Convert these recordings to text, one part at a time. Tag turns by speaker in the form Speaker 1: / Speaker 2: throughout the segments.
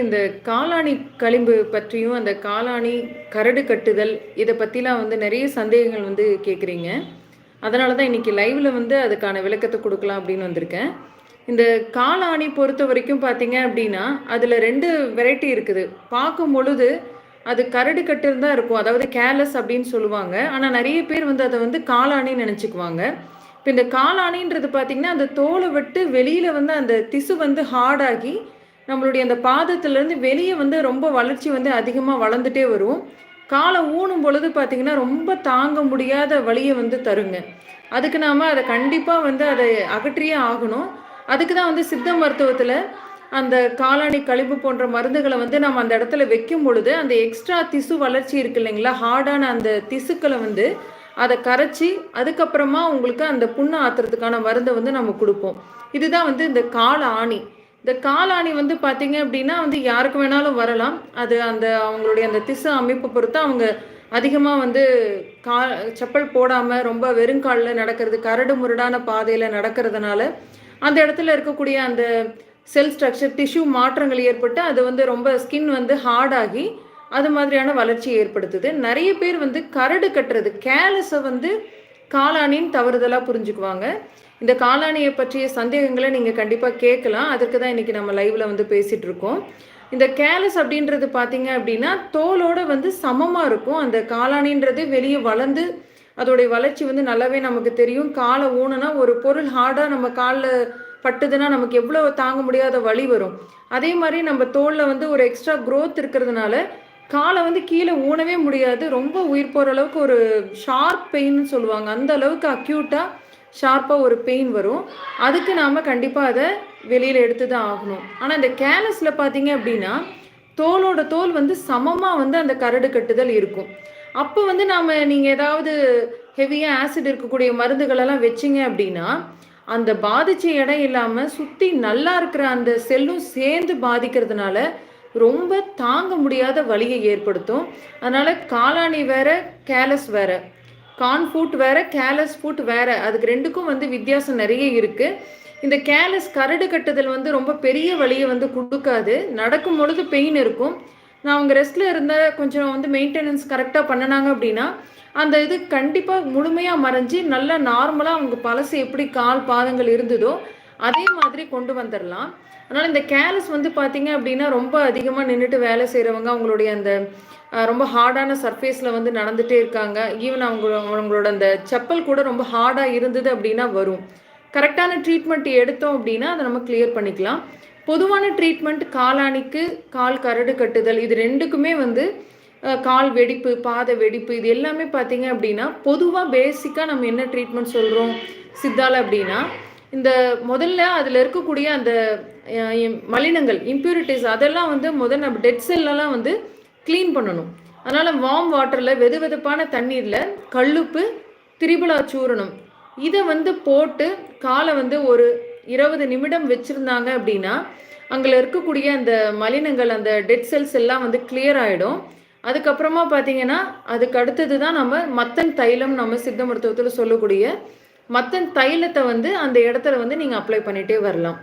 Speaker 1: இந்த காலாணி களிம்பு பற்றியும் அந்த காலாணி கரடு கட்டுதல் இதை பற்றிலாம் வந்து நிறைய சந்தேகங்கள் வந்து கேட்குறீங்க. அதனால தான் இன்னைக்கு லைவில் வந்து அதுக்கான விளக்கத்தை கொடுக்கலாம் அப்படின்னு வந்திருக்கேன். இந்த காலாணி பொறுத்த வரைக்கும் பார்த்தீங்க அப்படின்னா அதில் ரெண்டு வெரைட்டி இருக்குது. பார்க்கும் பொழுது அது கரடு கட்டுன்னு தான் இருக்கும். அதாவது கேர்லஸ் அப்படின்னு சொல்லுவாங்க. ஆனால் நிறைய பேர் வந்து அதை வந்து காலாணின்னு நினச்சிக்குவாங்க. இப்போ இந்த காலாணின்றது பார்த்திங்கன்னா அந்த தோலை விட்டு வெளியில் வந்து அந்த திசு வந்து ஹார்டாகி நம்மளுடைய அந்த பாதத்துலேருந்து வெளியே வந்து ரொம்ப வளர்ச்சி வந்து அதிகமாக வளர்ந்துட்டே வரும். காலை ஊனும் பொழுது பார்த்திங்கன்னா ரொம்ப தாங்க முடியாத வழியை வந்து தருங்க. அதுக்கு நாம் அதை கண்டிப்பாக வந்து அதை அகற்றியே ஆகணும். அதுக்கு தான் வந்து சித்த மருத்துவத்தில் அந்த காளானி கழிவு போன்ற மருந்துகளை வந்து நம்ம அந்த இடத்துல வைக்கும் பொழுது அந்த எக்ஸ்ட்ரா திசு வளர்ச்சி இருக்கு இல்லைங்களா? ஹார்டான அந்த திசுக்களை வந்து அதை கரைச்சி அதுக்கப்புறமா உங்களுக்கு அந்த புண்ணு ஆத்துறதுக்கான மருந்தை வந்து நம்ம கொடுப்போம். இதுதான் வந்து இந்த கால ஆணி இந்த காலாணி வந்து பார்த்தீங்க அப்படின்னா வந்து யாருக்கு வேணாலும் வரலாம். அது அந்த அவங்களுடைய அந்த திசு அமைப்பு பொறுத்து அவங்க அதிகமாக வந்து கா செப்பல் போடாமல் ரொம்ப வெறுங்காலில் நடக்கிறது கரடு முரடான பாதையில் நடக்கிறதுனால அந்த இடத்துல இருக்கக்கூடிய அந்த செல் ஸ்ட்ரக்சர் டிஷ்யூ மாற்றங்கள் ஏற்பட்டு அது வந்து ரொம்ப ஸ்கின் வந்து ஹார்டாகி அது மாதிரியான வளர்ச்சியை ஏற்படுத்துது. நிறைய பேர் வந்து கரடு கட்டுறது கேலஸை வந்து காளானின்னு தவறுதலாக புரிஞ்சுக்குவாங்க. இந்த காளானியை பற்றிய சந்தேகங்களை நீங்கள் கண்டிப்பாக கேட்கலாம். அதற்கு தான் இன்றைக்கி நம்ம லைவில் வந்து பேசிகிட்டு இருக்கோம். இந்த கேலஸ் அப்படின்றது பார்த்தீங்க அப்படின்னா தோலோட வந்து சமமாக இருக்கும். அந்த காளானின்றது வெளியே வளர்ந்து அதோடைய வளர்ச்சி வந்து நல்லாவே நமக்கு தெரியும். காலை ஊனுனா ஒரு பொருள் ஹார்டாக நம்ம காலில் பட்டுதுன்னா நமக்கு எவ்வளோ தாங்க முடியாத வலி வரும். அதே மாதிரி நம்ம தோலில் வந்து ஒரு எக்ஸ்ட்ரா க்ரோத் இருக்கிறதுனால காலை வந்து கீழே ஊனவே முடியாது. ரொம்ப உயிர் போகிற அளவுக்கு ஒரு ஷார்ப் பெயின்னு சொல்லுவாங்க. அந்த அளவுக்கு அக்யூட்டாக ஷார்ப்பாக ஒரு பெயின் வரும். அதுக்கு நாம் கண்டிப்பாக அதை வெளியில் எடுத்து தான் ஆகணும். ஆனால் இந்த கேலஸில் பார்த்தீங்க அப்படின்னா தோலோட தோல் வந்து சமமாக வந்து அந்த கரடு கட்டுதல் இருக்கும். அப்போ வந்து நாம் நீங்கள் ஏதாவது ஹெவியாக ஆசிட் இருக்கக்கூடிய மருந்துகளெல்லாம் வச்சிங்க அப்படின்னா அந்த பாதித்த இடம் இல்லாமல் சுற்றி நல்லா இருக்கிற அந்த செல்லும் சேர்ந்து பாதிக்கிறதுனால ரொம்ப தாங்க முடியாத வழியை ஏற்படுத்தும். அதனால் காளானி வேற கேலஸ் வேற. கான் ஃபுட் வேற கேலஸ் ஃபுட் வேற. அதுக்கு ரெண்டுக்கும் வந்து வித்தியாசம் நிறைய இருக்கு. இந்த கேலஸ் கரடு கட்டுதல் வந்து ரொம்ப பெரிய வலியை வந்து கொடுக்காது. நடக்கும் பொழுது பெயின் இருக்கும். நான் அவங்க ரெஸ்ட்டில் இருந்த கொஞ்சம் வந்து மெயின்டெனன்ஸ் கரெக்டாக பண்ணினாங்க அப்படின்னா அந்த இது கண்டிப்பாக முழுமையாக மறைஞ்சு நல்லா நார்மலாக அவங்க பழசு எப்படி கால் பாதங்கள் இருந்ததோ அதே மாதிரி கொண்டு வந்துடலாம் அதனால் இந்த கேலஸ் வந்து பார்த்தீங்க அப்படின்னா ரொம்ப அதிகமாக நின்றுட்டு வேலை செய்கிறவங்க அவங்களுடைய அந்த ரொம்ப ஹார்டான சர்ஃபேஸில் வந்து நடந்துகிட்டே இருக்காங்க. ஈவன் அவங்க அவங்களோட அந்த செப்பல் கூட ரொம்ப ஹார்டாக இருந்தது அப்படின்னா வரும். கரெக்டான ட்ரீட்மெண்ட் எடுத்தோம் அப்படின்னா அதை நம்ம கிளியர் பண்ணிக்கலாம். பொதுவான ட்ரீட்மெண்ட் காலாணிக்கு கால் கரடு கட்டுதல் இது ரெண்டுக்குமே வந்து கால் வெடிப்பு பாத வெடிப்பு இது எல்லாமே பார்த்தீங்க அப்படின்னா பொதுவாக பேசிக்காக நம்ம என்ன ட்ரீட்மெண்ட் சொல்கிறோம் சித்தால அப்படின்னா இந்த முதல்ல அதில் இருக்கக்கூடிய அந்த மலினங்கள் இம்ப்யூரிட்டிஸ் அதெல்லாம் வந்து முதல் நம்ம டெட் செல்லெல்லாம் வந்து க்ளீன் பண்ணணும். அதனால் வார்ம் வாட்டரில் வெது வெதுப்பான தண்ணீரில் கல்லுப்பு திரிபுலா சூரணம். இதை வந்து போட்டு காலை வந்து ஒரு இருபது நிமிடம் வச்சுருந்தாங்க அப்படின்னா அங்கே இருக்கக்கூடிய அந்த மலினங்கள் அந்த டெட் செல்ஸ் எல்லாம் வந்து கிளியர் ஆகிடும் அதுக்கப்புறமா பார்த்தீங்கன்னா அதுக்கு அடுத்தது தான் நம்ம மத்தன் தைலம் நம்ம சித்த மருத்துவத்தில் சொல்லக்கூடிய மற்ற தைலத்தை வந்து அந்த இடத்துல வந்து நீங்கள் அப்ளை பண்ணிகிட்டே வரலாம்.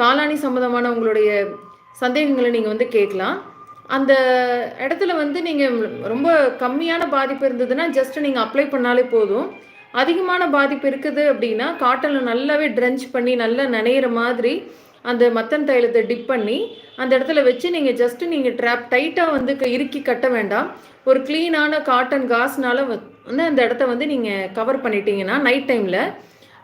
Speaker 1: காளானி சம்மந்தமான உங்களுடைய சந்தேகங்களை நீங்கள் வந்து கேட்கலாம். அந்த இடத்துல வந்து நீங்கள் ரொம்ப கம்மியான பாதிப்பு இருந்ததுன்னா ஜஸ்ட் நீங்கள் அப்ளை பண்ணாலே போதும். அதிகமான பாதிப்பு இருக்குது அப்படின்னா காட்டனில் நல்லாவே ட்ரென்ச் பண்ணி நல்லா நனையிற மாதிரி அந்த மத்தன் தைலத்தை டிப் பண்ணி அந்த இடத்துல வச்சு நீங்கள் ஜஸ்ட்டு நீங்கள் ட்ராப் டைட்டாக வந்து இறுக்கி கட்ட வேண்டாம். ஒரு க்ளீனான காட்டன் காஸ்னால வந்து அந்த இடத்த வந்து நீங்கள் கவர் பண்ணிட்டீங்கன்னா நைட் டைமில்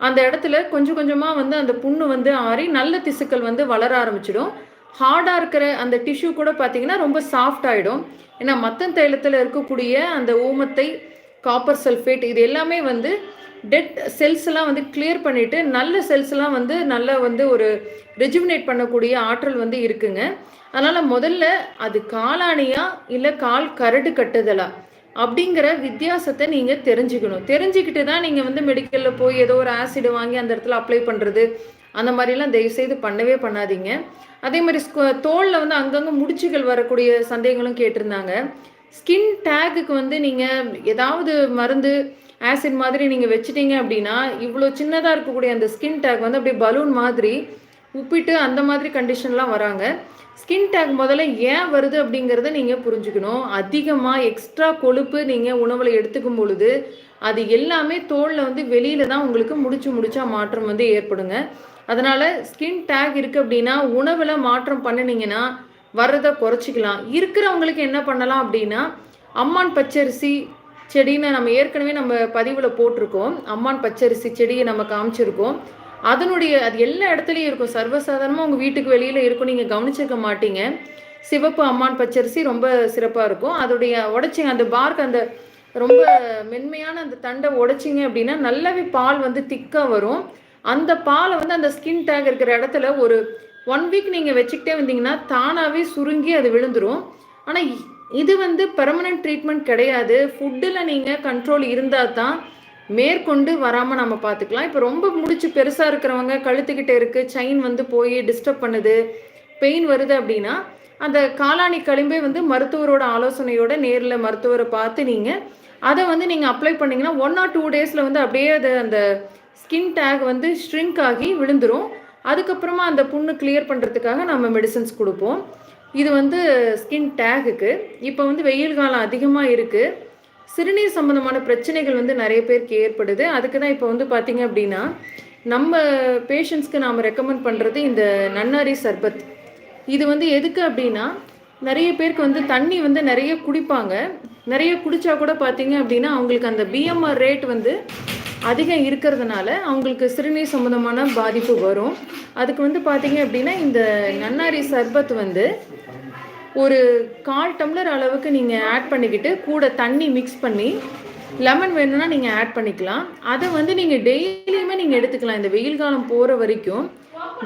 Speaker 1: அந்த இடத்துல கொஞ்சம் கொஞ்சமாக வந்து அந்த புண்ணு வந்து ஆறி நல்ல திசுக்கள் வந்து வளர ஆரம்பிச்சிடும். ஹார்டாக இருக்கிற அந்த டிஷ்யூ கூட பார்த்தீங்கன்னா ரொம்ப சாஃப்ட் ஆகிடும் ஏன்னா மத்தன் தைலத்தில் இருக்கக்கூடிய அந்த ஊமத்தை காப்பர் சல்ஃபேட் இது எல்லாமே வந்து டெட் செல்ஸ் எல்லாம் வந்து கிளியர் பண்ணிட்டு நல்ல செல்ஸ் எல்லாம் வந்து நல்லா வந்து ஒரு ரெஜுவினேட் பண்ணக்கூடிய ஆற்றல் வந்து இருக்குங்க. அதனால் முதல்ல அது காலாணியா இல்லை கால் கரடு கட்டுதலா அப்படிங்கிற வித்தியாசத்தை நீங்கள் தெரிஞ்சுக்கணும். தெரிஞ்சுக்கிட்டு தான் நீங்கள் வந்து மெடிக்கலில் போய் ஏதோ ஒரு ஆசிடு வாங்கி அந்த இடத்துல அப்ளை பண்ணுறது அந்த மாதிரிலாம் தயவுசெய்து பண்ணவே பண்ணாதீங்க. அதே மாதிரி தோலில் வந்து அங்கங்கே முடிச்சுகள் வரக்கூடிய சந்தேகங்களும் கேட்டிருந்தாங்க. ஸ்கின் டேக்குக்கு வந்து நீங்கள் ஏதாவது மருந்து ஆசிட் மாதிரி நீங்கள் வச்சுட்டீங்க அப்படின்னா இவ்வளோ சின்னதாக இருக்கக்கூடிய அந்த ஸ்கின் டேக் வந்து அப்படியே பலூன் மாதிரி உப்பிட்டு அந்த மாதிரி கண்டிஷன்லாம் வராங்க. ஸ்கின் டேக் முதல்ல ஏன் வருது அப்படிங்கிறத நீங்கள் புரிஞ்சுக்கணும். அதிகமாக எக்ஸ்ட்ரா கொழுப்பு நீங்கள் உணவில் எடுத்துக்கும் பொழுது அது எல்லாமே தோலில் வந்து வெளியில் தான் உங்களுக்கு முடிச்சு முடிச்சா மாற்றம் வந்து ஏற்படுங்க. அதனால் ஸ்கின் டேக் இருக்குது அப்படின்னா உணவில் மாற்றம் பண்ணினீங்கன்னா வர்றதை குறைச்சிக்கலாம். இருக்கிறவங்களுக்கு என்ன பண்ணலாம் அப்படின்னா அம்மான் பச்சரிசி செடின்னு நம்ம ஏற்கனவே நம்ம பதிவில் போட்டிருக்கோம். அம்மான் பச்சரிசி செடியை நம்ம காமிச்சிருக்கோம். அதனுடைய அது எல்லா இடத்துலையும் இருக்கும். சர்வசாதாரணமாக உங்கள் வீட்டுக்கு வெளியில் இருக்கும். நீங்கள் கவனிச்சிருக்க மாட்டீங்க. சிவப்பு அம்மான் பச்சரிசி ரொம்ப சிறப்பாக இருக்கும். அதோடைய உடைச்சிங்க அந்த பார்க் அந்த ரொம்ப மென்மையான அந்த தண்டை உடைச்சிங்க அப்படின்னா நல்லாவே பால் வந்து திக்காக வரும். அந்த பாலை வந்து அந்த ஸ்கின் டேக் இருக்கிற இடத்துல ஒரு ஒன் வீக் நீங்கள் வச்சுக்கிட்டே வந்தீங்கன்னா தானாகவே சுருங்கி அது விழுந்துடும் ஆனால் இது வந்து பெர்மனன்ட் ட்ரீட்மெண்ட் கிடையாது. ஃபுட்டில் நீங்கள் கண்ட்ரோல் இருந்தால் தான் மேற்கொண்டு வராமல் நம்ம பார்த்துக்கலாம் இப்போ ரொம்ப முடிச்சு பெருசாக இருக்கிறவங்க கழுத்துக்கிட்ட இருக்குது செயின் வந்து போய் டிஸ்டர்ப் பண்ணுது பெயின் வருது அப்படின்னா அந்த காலாணி களிம்பே வந்து மருத்துவரோட ஆலோசனையோட நேரில் மருத்துவரை பார்த்து நீங்கள் அதை வந்து நீங்கள் அப்ளை பண்ணிங்கன்னா ஒன் ஆர் டூ டேஸில் வந்து அப்படியே அது அந்த ஸ்கின் டேக் வந்து ஸ்ட்ரிங்க் ஆகி விழுந்துடும் அதுக்கப்புறமா அந்த புண்ணு கிளியர் பண்ணுறதுக்காக நம்ம மெடிசன்ஸ் கொடுப்போம். இது வந்து ஸ்கின் டேகுக்கு இப்போ வந்து வெயில் காலம் அதிகமாக இருக்குது சிறுநீர் சம்மந்தமான பிரச்சனைகள் வந்து நிறைய பேருக்கு ஏற்படுது. அதுக்கு தான் இப்போ வந்து பார்த்தீங்க அப்படின்னா நம்ம பேஷண்ட்ஸ்க்கு நாம் ரெக்கமெண்ட் பண்ணுறது இந்த நன்னாரி சர்பத். இது வந்து எதுக்கு அப்படின்னா நிறைய பேருக்கு வந்து தண்ணி வந்து நிறைய குடிப்பாங்க. நிறைய குடித்தா கூட பார்த்தீங்க அப்படின்னா அவங்களுக்கு அந்த பிஎம்ஆர் ரேட் வந்து அதிகம் இருக்கிறதுனால அவங்களுக்கு சிறுநீர் சம்மந்தமான பாதிப்பு வரும். அதுக்கு வந்து பார்த்தீங்க அப்படின்னா இந்த நன்னாரி சர்பத் வந்து ஒரு கால் டம்ளர் அளவுக்கு நீங்கள் ஆட் பண்ணிக்கிட்டு கூட தண்ணி மிக்ஸ் பண்ணி லெமன் வேணும்னா நீங்கள் ஆட் பண்ணிக்கலாம். அதை வந்து நீங்கள் டெய்லியுமே நீங்கள் எடுத்துக்கலாம். இந்த வெயில் காலம் போகிற வரைக்கும்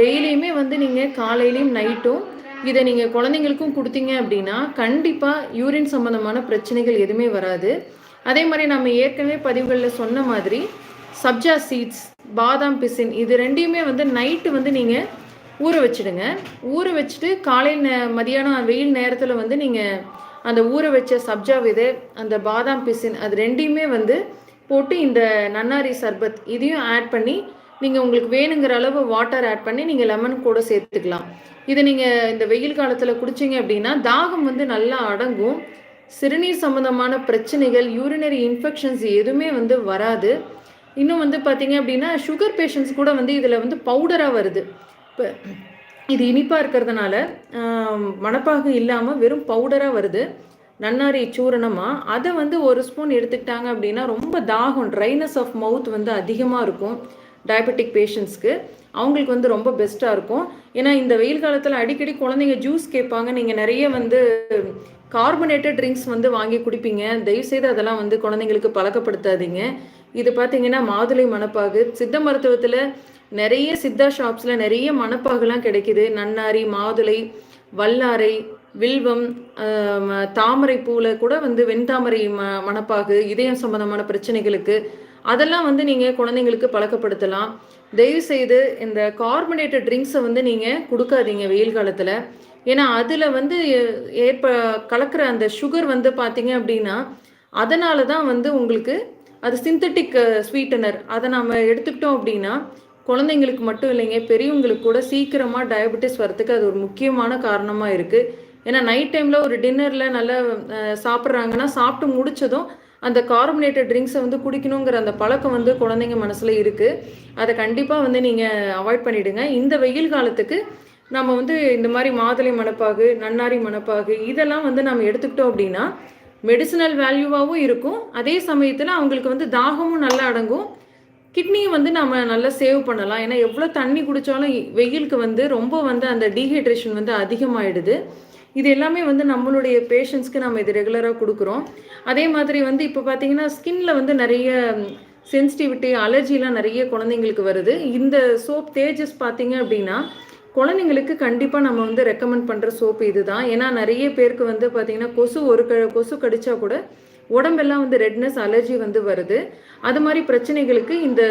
Speaker 1: டெய்லியுமே வந்து நீங்கள் காலையிலையும் நைட்டும் இதை நீங்கள் குழந்தைங்களுக்கும் கொடுத்தீங்க அப்படின்னா கண்டிப்பாக யூரின் சம்மந்தமான பிரச்சனைகள் எதுவுமே வராது. அதே மாதிரி நம்ம ஏற்கனவே பதிவுகளில் சொன்ன மாதிரி சப்ஜா சீட்ஸ் பாதாம் பிசின் இது ரெண்டையுமே வந்து நைட்டு வந்து நீங்கள் ஊற வச்சுடுங்க. ஊற வச்சுட்டு காலையில் நே மதியானம் வெயில் நேரத்தில் வந்து நீங்கள் அந்த ஊற வச்ச சப்ஜா விதை அந்த பாதாம் பிசின் அது ரெண்டையுமே வந்து போட்டு இந்த நன்னாரி சர்பத் இதையும் ஆட் பண்ணி நீங்கள் உங்களுக்கு வேணுங்கிற அளவு வாட்டர் ஆட் பண்ணி நீங்கள் லெமன் கூட சேர்த்துக்கலாம். இதை நீங்கள் இந்த வெயில் காலத்தில் குடிச்சிங்க அப்படின்னா தாகம் வந்து நல்லா அடங்கும். சிறுநீர் சம்மந்தமான பிரச்சனைகள் யூரினரி இன்ஃபெக்ஷன்ஸ் எதுவுமே வந்து வராது. இன்னும் வந்து பார்த்தீங்க அப்படின்னா சுகர் பேஷண்ட்ஸ் கூட வந்து இதில் வந்து பவுடராக வருது. இப்போ இது இனிப்பாக இருக்கிறதுனால மணப்பாகு இல்லாமல் வெறும் பவுடராக வருது. நன்னாரி சூரணமாக அதை வந்து ஒரு ஸ்பூன் எடுத்துக்கிட்டாங்க அப்படின்னா ரொம்ப தாகம் ட்ரைனஸ் ஆஃப் மவுத் வந்து அதிகமாக இருக்கும் டயபெட்டிக் பேஷண்ட்ஸ்க்கு அவங்களுக்கு வந்து ரொம்ப பெஸ்ட்டாக இருக்கும். ஏன்னா இந்த வெயில் காலத்தில் அடிக்கடி குழந்தைங்க ஜூஸ் கேட்பாங்க. நீங்கள் நிறைய வந்து கார்பனேட்டட் ட்ரிங்க்ஸ் வந்து வாங்கி குடிப்பீங்க. தயவுசெய்து அதெல்லாம் வந்து குழந்தைங்களுக்கு பழக்கப்படுத்தாதீங்க. இது பார்த்தீங்கன்னா மாதுளை மணப்பாகு. சித்த மருத்துவத்தில் நிறைய சித்தா ஷாப்ஸில் நிறைய மணப்பாகுலாம் கிடைக்குது. நன்னாரி மாதுளை வல்லாரை வில்வம் தாமரை பூவில் கூட வந்து வெண்தாமரை ம மணப்பாகு இதயம் சம்பந்தமான பிரச்சனைகளுக்கு அதெல்லாம் வந்து நீங்கள் குழந்தைங்களுக்கு பழக்கப்படுத்தலாம். தயவுசெய்து இந்த கார்பனேட்டட் ட்ரிங்க்ஸை வந்து நீங்கள் கொடுக்காதீங்க வெயில் காலத்தில். ஏன்னா அதில் வந்து ஏற்ப கலக்கிற அந்த சுகர் வந்து பார்த்தீங்க அப்படின்னா அதனால தான் வந்து உங்களுக்கு அது சிந்தட்டிக் ஸ்வீட்டனர் அதை நம்ம எடுத்துக்கிட்டோம் அப்படின்னா குழந்தைங்களுக்கு மட்டும் இல்லைங்க பெரியவங்களுக்கு கூட சீக்கிரமாக டயபெட்டிஸ் வரத்துக்கு அது ஒரு முக்கியமான காரணமாக இருக்குது ஏன்னா நைட் டைமில் ஒரு டின்னரில் நல்லா சாப்பிட்றாங்கன்னா சாப்பிட்டு முடிச்சதும் அந்த கார்பனேட்டட் ட்ரிங்க்ஸை வந்து குடிக்கணுங்கிற அந்த பழக்கம் வந்து குழந்தைங்க மனசில் இருக்குது அதை கண்டிப்பாக வந்து நீங்கள் அவாய்ட் பண்ணிவிடுங்க இந்த வெயில் காலத்துக்கு நம்ம வந்து இந்த மாதிரி மாதுளை மணப்பாகு நன்னாரி மணப்பாகு இதெல்லாம் வந்து நம்ம எடுத்துக்கிட்டோம் அப்படின்னா மெடிசினல் வேல்யூவாகவும் இருக்கும். அதே சமயத்தில் அவங்களுக்கு வந்து தாகமும் நல்லா அடங்கும். கிட்னியை வந்து நம்ம நல்லா சேவ் பண்ணலாம். ஏன்னா எவ்வளோ தண்ணி குடித்தாலும் வெயிலுக்கு வந்து ரொம்ப வந்து அந்த டீஹைட்ரேஷன் வந்து அதிகமாகிடுது இது எல்லாமே வந்து நம்மளுடைய பேஷண்ட்ஸ்க்கு நம்ம இது ரெகுலராக கொடுக்குறோம். அதே மாதிரி வந்து இப்போ பார்த்தீங்கன்னா ஸ்கின்ல வந்து நிறைய சென்சிட்டிவிட்டி அலர்ஜிலாம் நிறைய குழந்தைங்களுக்கு வருது. இந்த சோப் தேஜஸ் பார்த்தீங்க அப்படின்னா குழந்தைங்களுக்கு கண்டிப்பாக நம்ம வந்து ரெக்கமெண்ட் பண்ணுற சோப்பு இதுதான். ஏன்னா நிறைய பேருக்கு வந்து பார்த்திங்கன்னா கொசு ஒரு க கொசு கடிச்சா கூட உடம்பெல்லாம் வந்து ரெட்னஸ் அலர்ஜி வந்து வருது. அது மாதிரி பிரச்சனைகளுக்கு இந்த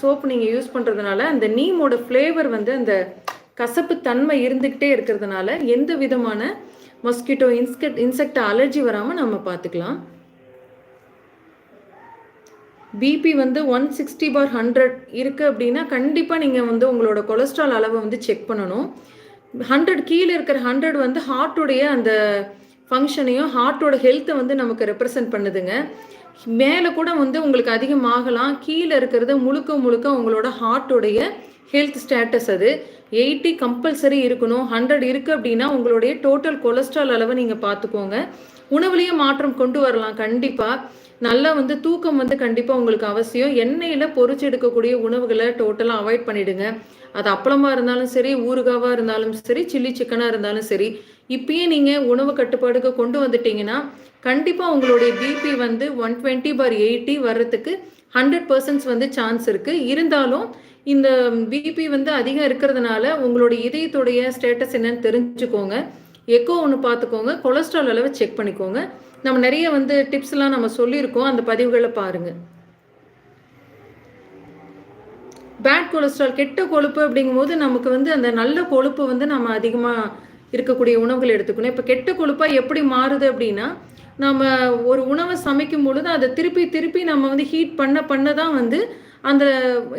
Speaker 1: சோப்பு நீங்கள் யூஸ் பண்ணுறதுனால அந்த நீமோட ஃப்ளேவர் வந்து அந்த கசப்பு தன்மை இருந்துக்கிட்டே இருக்கிறதுனால எந்த விதமான மஸ்கிட்டோ இன்ஸ்கெட் இன்செக்ட் அலர்ஜி வராமல் நம்ம பார்த்துக்கலாம் பிபி வந்து ஒன் சிக்ஸ்டி பார் ஹண்ட்ரட் இருக்குது அப்படின்னா கண்டிப்பாக நீங்கள் வந்து உங்களோட கொலஸ்ட்ரால் அளவை வந்து செக் பண்ணணும். ஹண்ட்ரட் கீழே இருக்கிற ஹண்ட்ரட் வந்து ஹார்ட்டுடைய அந்த ஃபங்க்ஷனையும் ஹார்ட்டோட ஹெல்த்தை வந்து நமக்கு ரெப்ரசன்ட் பண்ணுதுங்க. மேலே கூட வந்து உங்களுக்கு அதிகமாகலாம். கீழே இருக்கிறது முழுக்க முழுக்க உங்களோட ஹார்ட்டோடைய ஹெல்த் ஸ்டேட்டஸ் அது. எயிட்டி கம்பல்சரி இருக்கணும் ஹண்ட்ரட் இருக்குது அப்படின்னா உங்களுடைய டோட்டல் கொலஸ்ட்ரால் அளவை நீங்கள் பார்த்துக்கோங்க. உணவுலேயே மாற்றம் கொண்டு வரலாம் கண்டிப்பாக நல்லா வந்து தூக்கம் வந்து கண்டிப்பாக உங்களுக்கு அவசியம். எண்ணெயில் பொறிச்சு எடுக்கக்கூடிய உணவுகளை டோட்டலாக அவாய்ட் பண்ணிடுங்க. அது அப்பளமாக இருந்தாலும் சரி ஊறுகாவாக இருந்தாலும் சரி சில்லி சிக்கனாக இருந்தாலும் சரி இப்பயே நீங்கள் உணவு கட்டுப்பாடுக்கு கொண்டு வந்துட்டீங்கன்னா கண்டிப்பாக உங்களுடைய பிபி வந்து ஒன் டுவெண்ட்டி பார் எயிட்டி வர்றதுக்கு ஹண்ட்ரட் பர்சன்ட்ஸ் வந்து சான்ஸ் இருக்குது இருந்தாலும் இந்த பிபி வந்து அதிகம் இருக்கிறதுனால உங்களுடைய இதயத்துடைய ஸ்டேட்டஸ் என்னன்னு தெரிஞ்சுக்கோங்க. எக்கோ ஒன்று பார்த்துக்கோங்க. கொலஸ்ட்ரால் அளவை செக் பண்ணிக்கோங்க. நம்ம நிறைய வந்து டிப்ஸ்லாம் நம்ம சொல்லியிருக்கோம். அந்த பதிவுகளை பாருங்கள் பேட் கொலஸ்ட்ரால் கெட்ட கொழுப்பு அப்படிங்கும்போது நமக்கு வந்து அந்த நல்ல கொழுப்பு வந்து நம்ம அதிகமாக இருக்கக்கூடிய உணவுகள் எடுத்துக்கணும். இப்போ கெட்ட கொழுப்பாக எப்படி மாறுது அப்படின்னா நம்ம ஒரு உணவை சமைக்கும் பொழுது அதை திருப்பி திருப்பி நம்ம வந்து ஹீட் பண்ண பண்ண தான் வந்து அந்த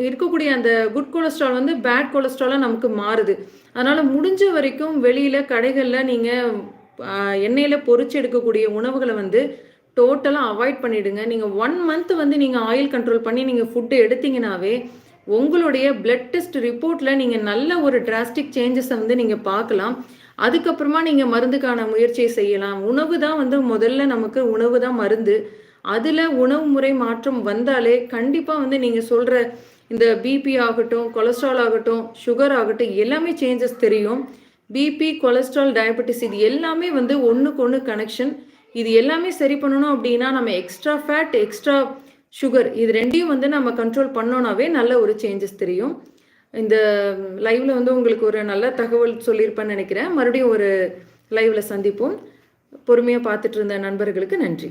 Speaker 1: இருக்கக்கூடிய அந்த குட் கொலஸ்ட்ரால் வந்து பேட் கொலஸ்ட்ராலாக நமக்கு மாறுது. அதனால் முடிஞ்ச வரைக்கும் வெளியில் கடைகளில் நீங்கள் எண்ணெயில் பொறிச்சு எடுக்கக்கூடிய உணவுகளை வந்து டோட்டலாக அவாய்ட் பண்ணிவிடுங்க நீங்கள் ஒன் மந்த் வந்து நீங்கள் ஆயில் கண்ட்ரோல் பண்ணி நீங்கள் ஃபுட்டு எடுத்தீங்கனாவே உங்களுடைய பிளட் டெஸ்ட் ரிப்போர்ட்டில் நீங்கள் நல்ல ஒரு டிராஸ்டிக் சேஞ்சஸை வந்து நீங்கள் பார்க்கலாம். அதுக்கப்புறமா நீங்கள் மருந்துக்கான முயற்சியை செய்யலாம். உணவு தான் வந்து முதல்ல நமக்கு உணவு தான் மருந்து. அதில் உணவு முறை மாற்றம் வந்தாலே கண்டிப்பாக வந்து நீங்கள் சொல்கிற இந்த பிபி ஆகட்டும் கொலஸ்ட்ரால் ஆகட்டும் சுகர் ஆகட்டும் எல்லாமே சேஞ்சஸ் தெரியும். பிபி கொலஸ்ட்ரால் டயபெட்டிஸ் இது எல்லாமே வந்து ஒன்றுக்கு ஒன்று கனெக்ஷன் இது எல்லாமே சரி பண்ணணும் அப்படின்னா நம்ம எக்ஸ்ட்ரா ஃபேட் எக்ஸ்ட்ரா சுகர் இது ரெண்டையும் வந்து நம்ம கண்ட்ரோல் பண்ணோன்னாவே நல்ல ஒரு சேஞ்சஸ் தெரியும். இந்த லைவ்ல வந்து உங்களுக்கு ஒரு நல்ல தகவல் சொல்லியிருப்பேன்னு நினைக்கிறேன். மறுபடியும் ஒரு லைவ்ல சந்திப்போம். பொறுமையாக பார்த்துட்டு இருந்த நண்பர்களுக்கு நன்றி.